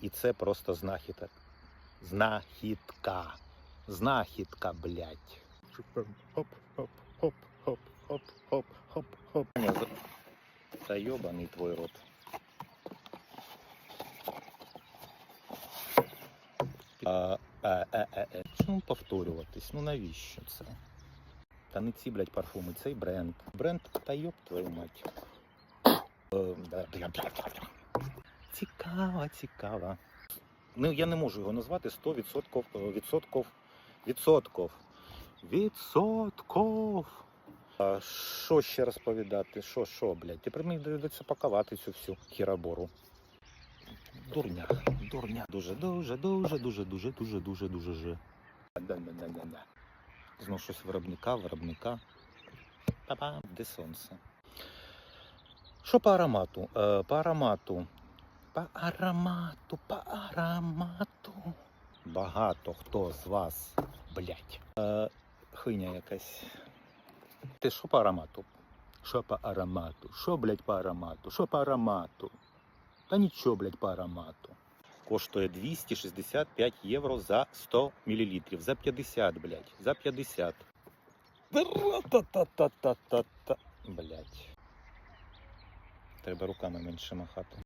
І це просто знахідка. Знахідка. Знахідка, блядь. Хоп, хоп, хоп, хоп, хоп, хоп, хоп, хоп. Та йобаний твой рот. А, а, а, а, а. Чому повторюватись? Ну навіщо це? Та не ці, блядь, парфуми, цей бренд. Бренд та йоб твою мать цікава, цікава. Ну, Я не можу його назвати 100%. відсотков, е, відсотков, відсотков. А Що ще розповідати? Що, що, блядь? Тепер мені доведеться пакувати цю всю хіробору. Дурня, дурня. Дуже, дуже, дуже, дуже, дуже, дуже, дуже, дуже. Да-да-да-да-да. Знову щось виробника, виробника. Па-пам, де сонце. Що по аромату? Е, по аромату по аромату, по аромату. Багато хто з вас, блядь. Е, хиня якась. Ти що по аромату? Що по аромату? Що, блядь, по аромату? Що по аромату? Та нічого, блядь, по аромату. Коштує 265 євро за 100 мл. За 50, блядь. За 50. Та-та-та-та-та-та. Блядь. Треба руками менше махати.